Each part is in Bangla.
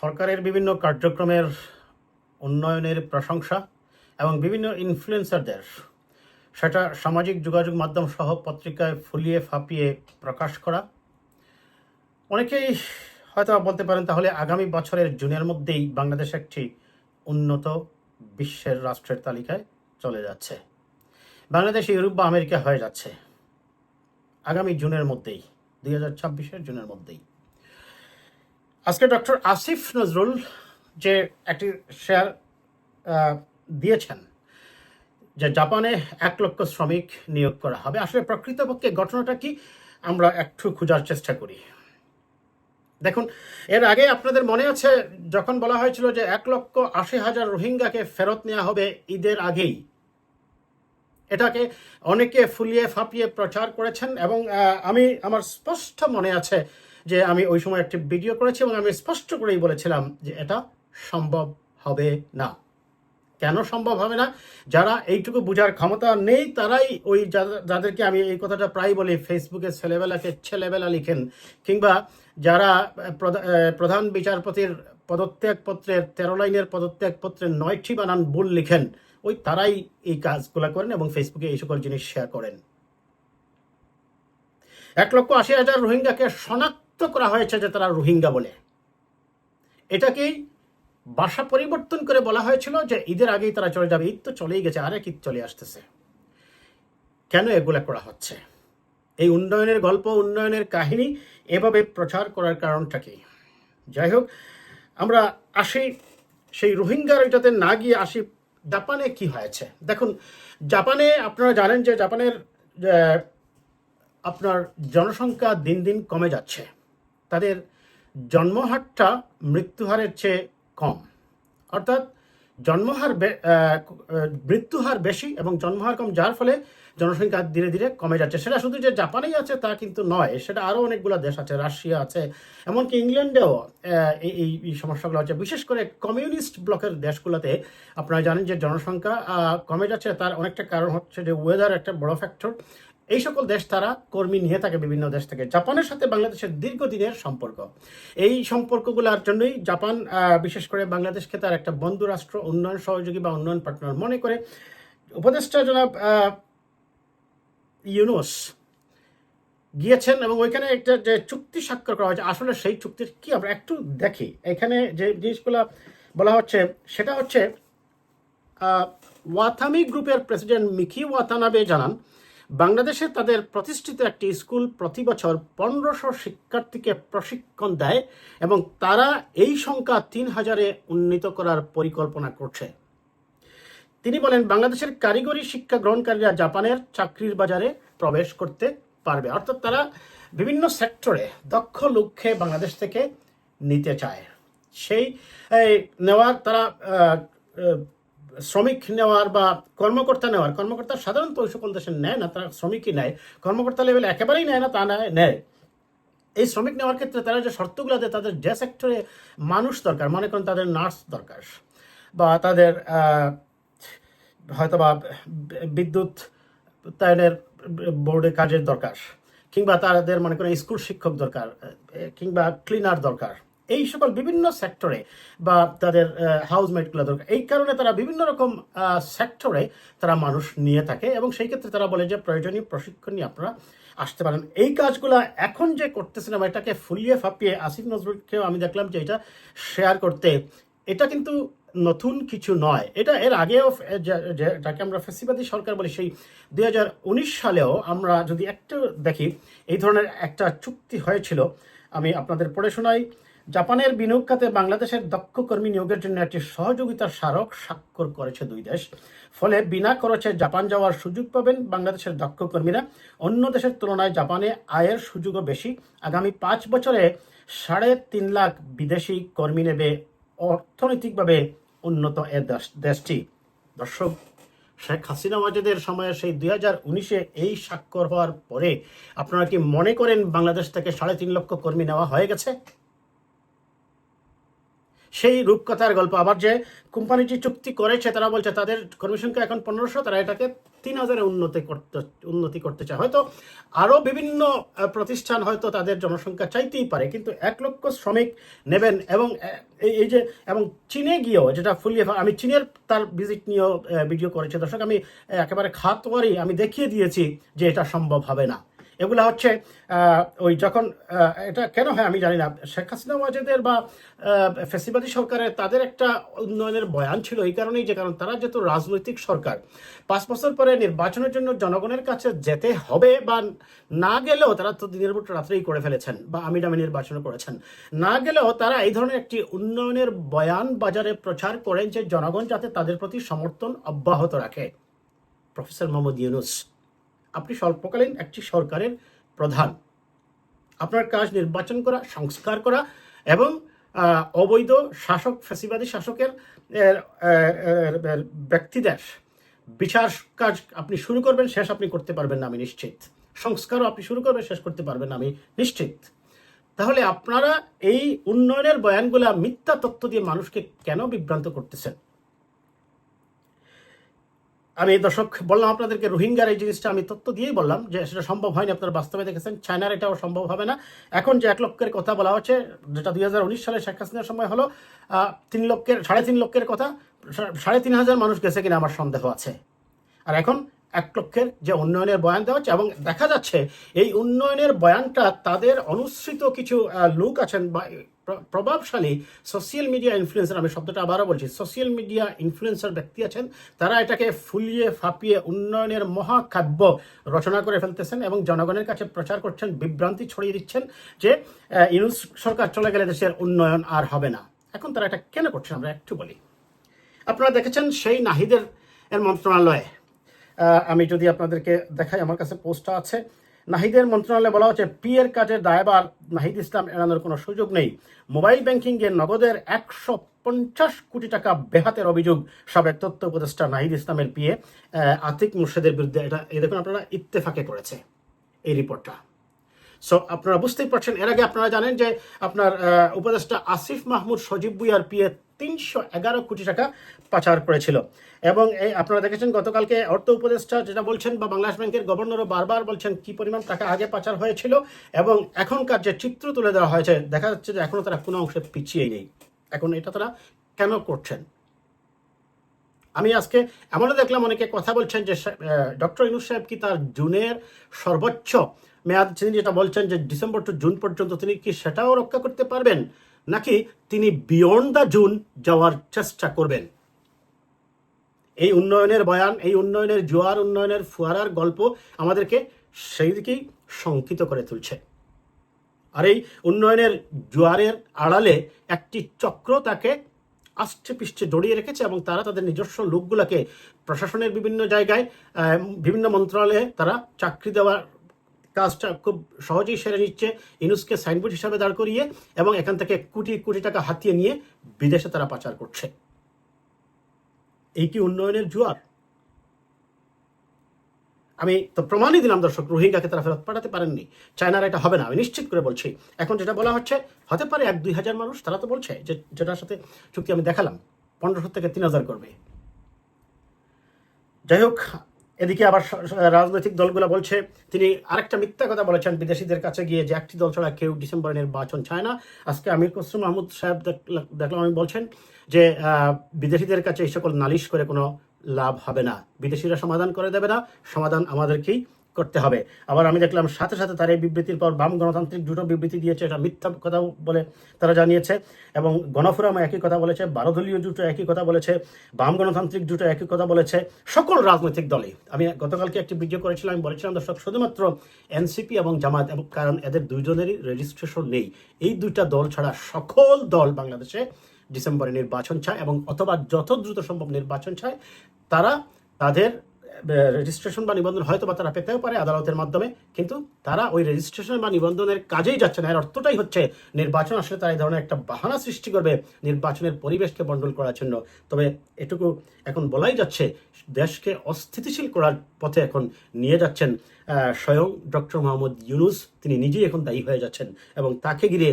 সরকারের বিভিন্ন কার্যক্রমের উন্নয়নের প্রশংসা এবং বিভিন্ন ইনফ্লুয়েন্সারদের সেটা সামাজিক যোগাযোগ মাধ্যম সহ পত্রিকায় ফুলিয়ে ফাঁপিয়ে প্রকাশ করা। অনেকেই হয়তো বলতে পারেন তাহলে আগামী বছরের জুনের মধ্যেই বাংলাদেশ একটি উন্নত বিশ্বের রাষ্ট্রের তালিকায় চলে যাচ্ছে। বাংলাদেশ ইউরোপ বা আমেরিকা হয়ে যাচ্ছে। আগামী জুনের মধ্যেই, দুই হাজার ছাব্বিশের জুনের মধ্যেই। আজকে ডক্টর আসিফ নজরুল যে একটি শেয়ার দিয়েছেন, যে জাপানে এক লক্ষ শ্রমিক নিয়োগ করা হবে। আসলে প্রকৃতপক্ষে ঘটনাটা কি, আমরা একটু খোঁজার চেষ্টা করি। দেখুন, এর আগে আপনাদের মনে আছে, যখন বলা হয়েছিল যে এক লক্ষ আশি হাজার রোহিঙ্গাকে ফেরত নেওয়া হবে ঈদের আগেই। এটাকে অনেকে ফুলিয়ে ফাঁপিয়ে প্রচার করেছেন এবং আমি, আমার স্পষ্ট মনে আছে যে আমি ওই সময় একটি ভিডিও করেছি এবং আমি স্পষ্ট করেই বলেছিলাম যে এটা সম্ভব হবে না। কেন সম্ভব হবে না? যারা এইটুকু বোঝার ক্ষমতা নেই, তারাই ওই যাদেরকে আমি এই কথাটা প্রায় বলি, ফেসবুকে ছেলেবেলাকে ছেলেবেলা লিখেন, কিংবা যারা প্রধান বিচারপতির পদত্যাগপত্রের, তেরো লাইনের পদত্যাগপত্রের নয়টি বানান ভুল লিখেন, ওই তারাই এই কাজগুলো করেন এবং ফেসবুকে এই সকল জিনিস শেয়ার করেন। এক লক্ষ আশি হাজার রোহিঙ্গাকে শনাক্ত করা হয়েছে যে তারা রোহিঙ্গা বলে। এটাকেই বাসা পরিবর্তন করে বলা হয়েছিল যে ঈদের আগেই তারা চলে যাবে। ঈদ তো চলেই গেছে, আরেক ঈদ চলে আসতেছে। কেন এগুলা করা হচ্ছে? এই উন্নয়নের গল্প, উন্নয়নের কাহিনী এভাবে প্রচার করার কারণটা কি? যাই হোক, আমরা আসি সেই রোহিঙ্গার ওইটাতে না গিয়ে আসি, জাপানে কি হয়েছে? দেখুন, জাপানে আপনারা জানেন যে জাপানের আপনার জনসংখ্যা দিন দিন কমে যাচ্ছে। তাদের জন্মহারটা মৃত্যুহারের চেয়ে কম। অর্থাৎ জন্মহার মৃত্যুহার বেশি এবং জন্মহার কম, যার ফলে জনসংখ্যা ধীরে ধীরে কমে যাচ্ছে। সেটা শুধু যে জাপানেই আছে তা কিন্তু নয়, সেটা আরও অনেকগুলো দেশ আছে, রাশিয়া আছে, এমনকি ইংল্যান্ডেও এই- এই সমস্যাগুলো আছে বিশেষ করে কমিউনিস্ট ব্লকের দেশগুলোতে আপনারা জানেন যে জনসংখ্যা কমে যাচ্ছে। তার অনেকটা কারণ হচ্ছে যে ওয়েদার একটা বড় ফ্যাক্টর এই সকল দেশ তারা কর্মী নিয়ে থাকে, বিভিন্ন দেশ থেকে। জাপানের সাথে বাংলাদেশের দীর্ঘদিনের সম্পর্ক। এই সম্পর্কগুলোর জন্যই জাপান বিশেষ করে বাংলাদেশকে তার একটা বন্ধু রাষ্ট্র, উন্নয়ন সহযোগী বা উন্নয়ন পার্টনার মনে করে। উপদেষ্টা জনাব ইউনুস গিয়েছেন এবং ওইখানে একটা যে চুক্তি স্বাক্ষর করা হয়েছে, আসলে সেই চুক্তির কি আমরা একটু দেখি। এখানে যে জিনিসগুলো বলা হচ্ছে, সেটা হচ্ছে ওয়াথামি গ্রুপের প্রেসিডেন্ট মিকি ওয়াতানাবে জানান বাংলাদেশে তাদের প্রতিষ্ঠিত একটি স্কুল প্রতি বছর পনেরোশো শিক্ষার্থীকে প্রশিক্ষণ দেয় এবং তারা এই সংখ্যা তিন হাজারে উন্নীত করার পরিকল্পনা করছে। তিনি বলেন, বাংলাদেশের কারিগরি শিক্ষা গ্রহণকারীরা জাপানের চাকরির বাজারে প্রবেশ করতে পারবে। অর্থাৎ তারা বিভিন্ন সেক্টরে দক্ষ লক্ষ্যে বাংলাদেশ থেকে নিতে চায়। সেই নেওয়ার তারা শ্রমিক নেওয়ার বা কর্মকর্তা নেওয়ার, কর্মকর্তা সাধারণত ওই সকল দেশে নেয় না, তারা শ্রমিকই নেয়। কর্মকর্তা লেভেলে একেবারেই নেয় না, তা নেয় নেয়। এই শ্রমিক নেওয়ার ক্ষেত্রে তারা যে শর্তগুলো দেয়, তাদের যে সেক্টরে মানুষ দরকার, মনে করেন তাদের নার্স দরকার, বা তাদের হয়তোবা বিদ্যুৎ উত্তায়নের বোর্ডে কাজের দরকার, কিংবা তাদের মনে করেন স্কুল শিক্ষক দরকার, কিংবা ক্লিনার দরকার। এই সকল বিভিন্ন সেক্টরে বা তাদের হাউসমেটগুলো দরকার। এই কারণে তারা বিভিন্ন রকম সেক্টরে তারা মানুষ নিয়ে থাকে এবং সেই ক্ষেত্রে তারা বলে যে প্রয়োজনীয় প্রশিক্ষণ নিয়ে আপনারা আসতে পারেন। এই কাজগুলো এখন যে করতেছেন এবং এটাকে ফুলিয়ে ফাঁপিয়ে আসিফ নজরুলকেও আমি দেখলাম যে এটা শেয়ার করতে, এটা কিন্তু নতুন কিছু নয়। এটা এর আগেও যাকে আমরা ফেসিবাদী সরকার বলি, সেই দু হাজার উনিশ সালেও আমরা যদি একটু দেখি, এই ধরনের একটা চুক্তি হয়েছিল। আমি আপনাদের পড়ে শোনাই। জাপানের বিনিয়োগ খাতে বাংলাদেশের দক্ষ কর্মী নিয়োগের জন্য একটি সহযোগিতার স্মারক স্বাক্ষর করেছে দুই দেশ। ফলে বিনা খরচে জাপান যাওয়ার সুযোগ পাবেন বাংলাদেশের দক্ষ কর্মীরা। অন্য দেশের তুলনায় জাপানে আয়ের সুযোগও বেশি। আগামী পাঁচ বছরে সাড়ে তিন লাখ বিদেশি কর্মী নেবে অর্থনৈতিকভাবে উন্নত এ দেশ- দেশটি। দর্শক, শেখ হাসিনা ওয়াজেদের সময়ে সেই দুই হাজার উনিশে এই স্বাক্ষর হওয়ার পরে আপনারা কি মনে করেন বাংলাদেশ থেকে সাড়ে তিন লক্ষ কর্মী নেওয়া হয়ে গেছে? সেই রূপকথার গল্প। আবার যে কোম্পানি যে চুক্তি করেছে, তারা বলছে তাদের কর্মী সংখ্যা এখন পনেরোশো, তারা এটাকে তিন হাজারে উন্নতি করতে উন্নতি করতে চায়। হয়তো আরও বিভিন্ন প্রতিষ্ঠান হয়তো তাদের জনসংখ্যা চাইতেই পারে, কিন্তু এক লক্ষ শ্রমিক নেবেন এবং এই যে, এবং চীনে গিয়েও যেটা ফুলিয়ে আমি চীনের তার ভিজিট নিয়েও ভিডিও করেছে। দর্শক, আমি একেবারে খাতওয়ারি, আমি দেখিয়ে দিয়েছি যে এটা সম্ভব হবে না। এগুলা হচ্ছে ওই যখন এটা কেন হয় আমি জানি না। শেখ হাসিনা ওয়াজেদের বা ফেসিবাদী সরকারের তাদের একটা উন্নয়নের বয়ান ছিল এই কারণেই যে, কারণ তারা যেহেতু রাজনৈতিক সরকার, পাঁচ বছর পরে নির্বাচনের জন্য জনগণের কাছে যেতে হবে বা না গেলেও তারা তো দিনের ভোট রাত্রেই করে ফেলেছেন বা আমি ডামি নির্বাচন করেছেন। না গেলেও তারা এই ধরনের একটি উন্নয়নের বয়ান বাজারে প্রচার করেন যে, জনগণ যাতে তাদের প্রতি সমর্থন অব্যাহত রাখে। প্রফেসর মোহাম্মদ ইউনুস। আপনি স্বল্পকালীন একটি সরকারের প্রধান। আপনার কাজ নির্বাচন করা, সংস্কার করা এবং অবৈধ শাসক, ফ্যাসিবাদী শাসকের ব্যক্তিদের বিচার কাজ আপনি শুরু করবেন, শেষ আপনি করতে পারবেন আমি নিশ্চিত। সংস্কারও আপনি শুরু করবেন, শেষ করতে পারবেন আমি নিশ্চিত। তাহলে আপনারা এই উন্নয়নের বয়ানগুলা মিথ্যা তথ্য দিয়ে মানুষকে কেন বিভ্রান্ত করতেছেন? আমি দর্শক, বললাম আপনাদেরকে রোহিঙ্গার এই জিনিসটা আমি তথ্য দিয়েই বললাম যে সেটা সম্ভব হয়নি, আপনারা বাস্তবে দেখেছেন, চায়নার এটাও সম্ভব হবে না। এখন যে এক লক্ষের কথা বলা হচ্ছে, যেটা দুই হাজার উনিশ সালে শেখ হাসিনার সময় হলো তিন লক্ষের, সাড়ে তিন লক্ষের কথা সাড়ে তিন হাজার মানুষ গেছে কিনা আমার সন্দেহ আছে। আর এখন এক লক্ষের যে উন্নয়নের বয়ান দেওয়া হচ্ছে, এবং দেখা যাচ্ছে এই উন্নয়নের বয়ানটা তাদের অনুসৃত কিছু লোক আছেন বা প্রভাবশালী সোশ্যাল মিডিয়া ইনফ্লুয়েন্সার আমি শব্দটা আবারও বলছি সোশ্যাল মিডিয়া ইনফ্লুয়েন্সার ব্যক্তি আছেন, তারা এটাকে ফুলিয়ে, ফাঁপিয়ে উন্নয়নের মহাকাব্য রচনা করে ফেলতেছেন এবং জনগণের কাছে প্রচার করছেন, বিভ্রান্তি ছড়িয়ে দিচ্ছেন যে ইউনুস সরকার চলে গেলে দেশের উন্নয়ন আর হবে না। এখন তারা এটা কেন করছেন আমরা একটু বলি। আপনারা দেখেছেন সেই নাহিদের এর মন্ত্রণালয়ে আমি যদি আপনাদেরকে দেখাই, আমার কাছে পোস্টটা আছে। নাহিদের মন্ত্রণালয়ে বলা হচ্ছে, পিয়ের কাজের দায়বার নাহিদ ইসলাম এড়ানোর কোনো সুযোগ নেই। মোবাইল ব্যাংকিংয়ে নগদের একশো পঞ্চাশ কোটি টাকা বেহাতের অভিযোগ সাবেক তথ্য উপদেষ্টা নাহিদ ইসলামের পিএ আতিক মুর্শেদের বিরুদ্ধে এটা, এই দেখুন, আপনারা ইত্তেফাকে করেছে এই রিপোর্টটা। সো আপনারা বুঝতেই পারছেন, এর আগে আপনারা জানেন যে আপনার উপদেষ্টা আসিফ মাহমুদ সজীব বুইয়ার পিএ তিনশো এগারো কোটি টাকা পাচার করেছিল। এবং এই আপনারা দেখেছেন গতকালকে অর্থ উপদেষ্টা যেটা বলছেন বা বাংলাদেশ ব্যাংকের গভর্নরও বারবার বলছেন কি পরিমাণ টাকা আগে পাচার হয়েছিল এবং এখনকার যে চিত্র তুলে দেওয়া হয়েছে, দেখা যাচ্ছে যে এখনও তারা কোনো অংশে পিছিয়েই নেই। এখন এটা তারা কেন করছেন? আমি আজকে এমনও দেখলাম অনেকে কথা বলছেন যে ডক্টর ইনুস সাহেব কি তার জুনের সর্বোচ্চ মেয়াদ, তিনি যেটা বলছেন যে ডিসেম্বর টু জুন পর্যন্ত তিনি কি সেটাও রক্ষা করতে পারবেন? নাকি তিনি বিয়ন্ড দ্য জুন যাওয়ার চেষ্টা করবেন? এই উন্নয়নের বয়ান, এই উন্নয়নের জোয়ার, উন্নয়নের ফুয়ারার গল্প আমাদেরকে সেই দিকেই শঙ্কিত করে তুলছে। আর এই উন্নয়নের জোয়ারের আড়ালে একটি চক্র তাকে আষ্টে পৃষ্ঠে জড়িয়ে রেখেছে এবং তারা তাদের নিজস্ব লোকগুলোকে প্রশাসনের বিভিন্ন জায়গায় বিভিন্ন মন্ত্রণালয়ে তারা চাকরি দেওয়ার কাজটা খুব সহজেই সেরে নিচ্ছে। ইনুসকে সাইনবোর্ড হিসাবে দাঁড় করিয়ে এবং এখান থেকে কোটি কোটি টাকা হাতিয়ে নিয়ে বিদেশে তারা পাচার করছে। এই কি উন্নয়নের জোয়ার? আমি তো প্রমাণই দিলাম, দর্শক, রোহিঙ্গাকে তারা ফেরত পাঠাতে পারেননি। চায়নার এটা হবে না, আমি নিশ্চিত করে বলছি। এখন যেটা বলা হচ্ছে, হতে পারে এক দুই হাজার মানুষ, তারা তো বলছে যে যেটার সাথে চুক্তি আমি দেখালাম, পনেরোশো থেকে তিন হাজার করবে। যাই হোক এদিকে আবার রাজনৈতিক দলগুলো বলছে, তিনি আরেকটা মিথ্যা কথা বলেছেন বিদেশিদের কাছে গিয়ে যে একটি দল ছাড়া কেউ ডিসেম্বরে নির্বাচন চায় না। আজকে আমির কসুম মাহমুদ সাহেব দেখ- দেখলাম আমি বলছেন যে বিদেশিদের কাছে এই সকল নালিশ করে কোনো লাভ হবে না। বিদেশিরা সমাধান করে দেবে না, সমাধান আমাদেরকেই করতে হবে। আবার আমি দেখলাম সাথে সাথে তার এই বিবৃতির পর বাম গণতান্ত্রিক দুটো বিবৃতি দিয়েছে, এটা মিথ্যা কথা বলে তারা জানিয়েছে এবং গণফোরাম একই কথা বলেছে, বারোদলীয় জুটো একই কথা বলেছে, বাম গণতান্ত্রিক জুটো একই কথা বলেছে, সকল রাজনৈতিক দলই। আমি গতকালকে একটি ভিডিও করেছিলাম, আমি বলেছিলাম, দর্শক, শুধুমাত্র এনসিপি এবং জামাত এবং কারণ এদের দুইজনেরই রেজিস্ট্রেশন নেই। এই দুইটা দল ছাড়া সকল দল বাংলাদেশে ডিসেম্বরে নির্বাচন চায় এবং অথবা যত দ্রুত সম্ভব নির্বাচন চায়, তারা তাদের রেজিস্ট্রেশন বা নিবন্ধন হয়তো বা তারা পেতেও পারে আদালতের মাধ্যমে, কিন্তু তারা ওই রেজিস্ট্রেশন বা নিবন্ধনের কাজেই যাচ্ছে না। এর অর্থটাই হচ্ছে নির্বাচন আসলে তারা এই ধরনের একটা বাহানা সৃষ্টি করবে নির্বাচনের পরিবেশকে বন্ডল করার জন্য। তবে এটুকু এখন বলাই যাচ্ছে, দেশকে অস্থিতিশীল করার পথে এখন নিয়ে যাচ্ছেন স্বয়ং ডক্টর মোহাম্মদ ইউনুস। তিনি নিজেই এখন দায়ী হয়ে যাচ্ছেন এবং তাকে ঘিরে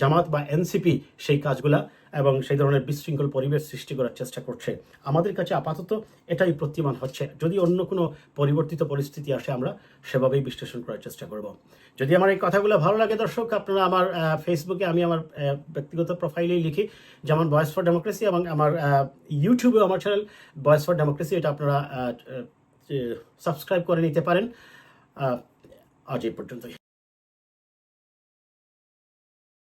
জামাত বা এনসিপি সেই কাজগুলা এবং সেই ধরনের বিশৃঙ্খল পরিবেশ সৃষ্টি করার চেষ্টা করছে। আমাদের কাছে আপাতত এটাই প্রতিমান হচ্ছে। যদি অন্য কোনো পরিবর্তিত পরিস্থিতি আসে, আমরা সেভাবেই বিশ্লেষণ করার চেষ্টা করব। যদি আমার এই কথাগুলো ভালো লাগে, দর্শক, আপনারা আমার ফেসবুকে আমি আমার ব্যক্তিগত প্রোফাইলেই লিখি, যেমন ভয়েস ফর ডেমোক্রেসি এবং আমার ইউটিউবে আমার চ্যানেল ভয়েস ফর ডেমোক্রেসি এটা আপনারা সাবস্ক্রাইব করে নিতে পারেন। আজ এই পর্যন্তই।